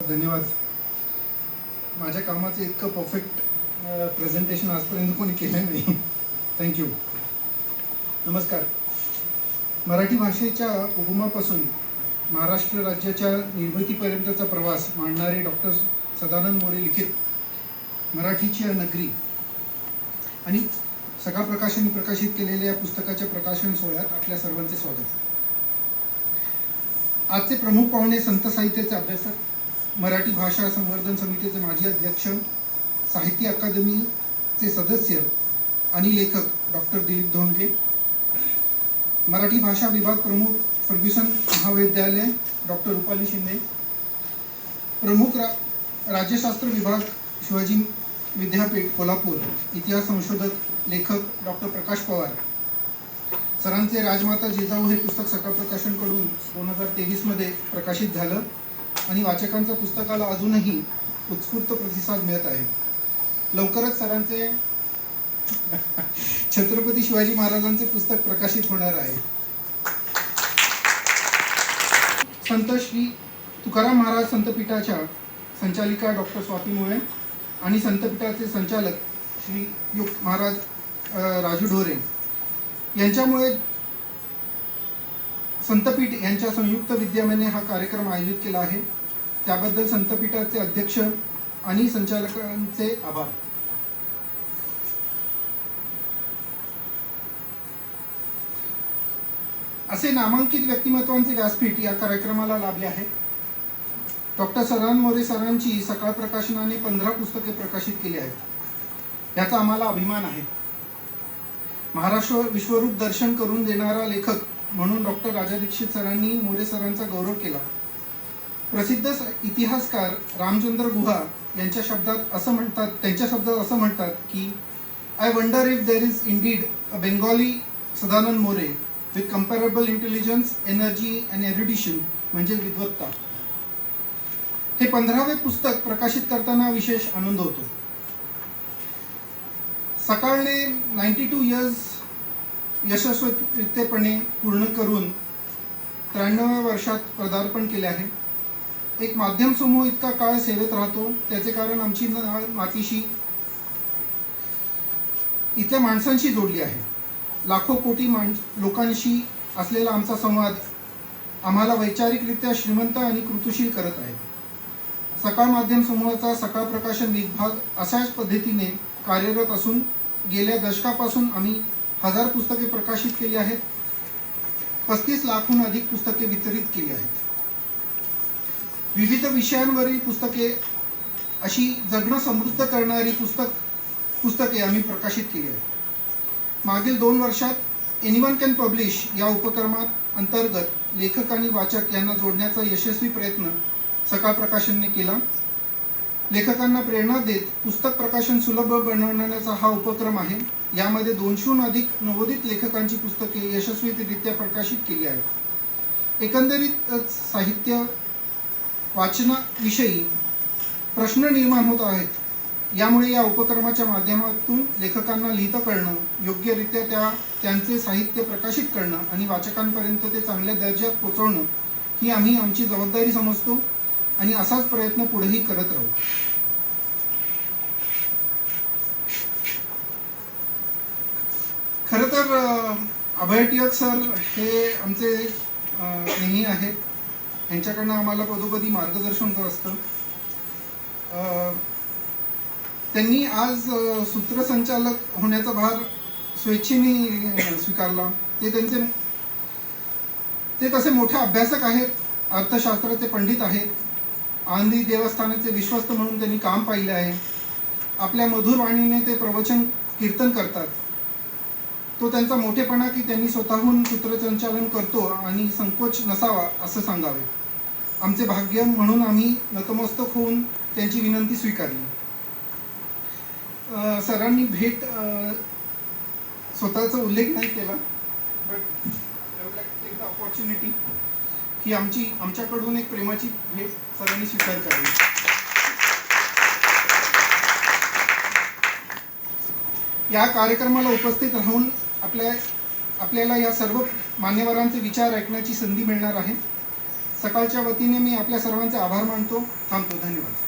धन्यवाद. माझ्या कामाचं इतकं परफेक्ट प्रेझेंटेशन आजपर्यंत कोणी केलं नाही. थँक्यू नमस्कार. मराठी भाषेच्या उगमापासून महाराष्ट्र राज्याच्या निर्मितीपर्यंतचा प्रवास मांडणारे डॉक्टर सदानंद मोरे लिखित मराठीची नगरी आणि सगळा प्रकाशन प्रकाशित केलेल्या या पुस्तकाच्या प्रकाशन सोहळ्यात आपल्या सर्वांचे स्वागत. आजचे प्रमुख पाहुणे संत साहित्याचे अभ्यासक मराठी भाषा संवर्धन समितीचे माजी अध्यक्ष साहित्य अकादमीचे सदस्य आणि लेखक डॉक्टर दिलीप धोंडगे मराठी भाषा विभाग प्रमुख फर्ग्युसन महाविद्यालय डॉक्टर रुपाली शिंदे प्रमुख रा राज्यशास्त्र विभाग शिवाजी विद्यापीठ कोल्हापूर इतिहास संशोधक लेखक डॉक्टर प्रकाश पवार. सरांचे राजमाता जिजाऊ हे पुस्तक सकाळ प्रकाशनकडून दोन हजार तेवीसमध्ये प्रकाशित झालं. आणि वाचकांच्या पुस्तकाला अजूनही उत्स्फूर्त प्रतिसाद मिळत आहे. लवकरच सरांचे छत्रपती शिवाजी महाराजांचे पुस्तक प्रकाशित होणार आहे. संत श्री तुकाराम महाराज संतपीठाच्या संचालिका डॉक्टर स्वाती मुळे आणि संतपीठाचे संचालक श्री युग महाराज राजू ढोरे यांच्यामुळे संतपीठ यांच्या संयुक्त विद्यमाने हा कार्यक्रम आयोजित केला आहे. त्याबद्दल संतपीठाचे अध्यक्ष आणि संचालकांचे आभार. असे नामांकित व्यक्तिमत्वांचे व्यासपीठ या कार्यक्रमाला लाभले आहे. डॉक्टर सदानंद मोरे सरांची सकाळ प्रकाशनाने पंधरा पुस्तके प्रकाशित केली आहेत. याचा आम्हाला अभिमान आहे. महाराष्ट्र विश्वरूप दर्शन करून देणारा लेखक म्हणून डॉक्टर राजा दीक्षित सरांनी मोरे सरांचा गौरव केला. प्रसिद्ध इतिहासकार रामचंद्र गुहा यांच्या शब्दात असं म्हणतात त्यांच्या शब्दात असं म्हणतात की I wonder if there is indeed a Bengali Sadanand More with comparable intelligence energy and erudition म्हणजे विद्वत्ता. हे पंधरावे पुस्तक प्रकाशित करताना विशेष आनंद होतो. सकाळने नाईन्टी टू इयर्स यशस्वीरित्यापणे पूर्ण करून त्र्याण्णव्या वर्षात पदार्पण केले आहे. एक माध्यम समूह इतका काळ सेवेत राहतो त्याचे कारण आमची नाळ मातीशी इथल्या माणसांशी जोडली आहे. लाखो कोटी माण लोकांशी असलेला आमचा संवाद आम्हाला वैचारिकरित्या श्रीमंत आणि कृतशील करत आहे. सकाळ माध्यम समूहाचा सकाळ प्रकाशन विभाग अशाच पद्धतीने कार्यरत असून गेल्या दशकापासून आम्ही हजार पुस्तके प्रकाशित केली आहेत. पस्तीस लाखहून अधिक पुस्तके वितरित केली आहेत. विविध विषयांवरील पुस्तके अशी जगणं समृद्ध करणारी पुस्तक पुस्तके आम्ही प्रकाशित केली आहेत. मागील दोन वर्षात एनिवन कॅन पब्लिश या उपक्रमात अंतर्गत लेखक आणि वाचक यांना जोडण्याचा यशस्वी प्रयत्न सकाळ प्रकाशनने केला. लेखकांना प्रेरणा देत पुस्तक प्रकाशन सुलभ बनवण्याचा हा उपक्रम आहे. यामध्ये दोनशेहून अधिक नवोदित लेखकांची पुस्तके यशस्वीरित्या प्रकाशित केली आहेत. एकंदरीतच साहित्य वाचनाविषयी प्रश्न निर्माण होत आहेत. यामुळे या उपक्रमाच्या माध्यमातून लेखकांना लिहितं कळणं योग्यरित्या त्या त्यांचे साहित्य प्रकाशित करणं आणि वाचकांपर्यंत ते चांगल्या दर्जात पोचवणं ही आम्ही आमची जबाबदारी समजतो आणि असाच प्रयत्न पुढेही करत राहू. खरं तर अभय टिळक सर हे आमचे नेहमी नेही आहेत. यांच्याकडनं आम्हाला पदोपदी मार्गदर्शन होत असतं. त्यांनी आज सूत्रसंचालक होण्याचा भार स्वेच्छेने स्वीकारला. ते त्यांचे ते तसे मोठे अभ्यासक आहेत अर्थशास्त्राचे पंडित आहेत. आंधी देवस्थानाचे विश्वस्त म्हणून त्यांनी काम पाहिले आहे. आपल्या मधुर वाणीने ते प्रवचन कीर्तन करतात. तो त्यांचा मोठेपणा की त्यांनी स्वतःहून सूत्रसंचालन करतो आणि संकोच नसावा असं सांगावे. आमचे भाग्य म्हणून आम्ही नतमस्तक होऊन त्यांची विनंती स्वीकारली. सरांनी भेट स्वतःचा उल्लेख नाही केला बट टेक द ऑपॉर्च्युनिटी की आमची आमच्याकडून एक प्रेमाची भेट सरांनी स्वीकार करावी. या कार्यक्रमाला उपस्थित राहून आपल्या आपल्याला या सर्व मान्यवरांचे विचार ऐकण्याची संधी मिळणार आहे. सकाळच्या वतीने मी आपल्या सर्वांचे आभार मानतो. थांबतो. धन्यवाद.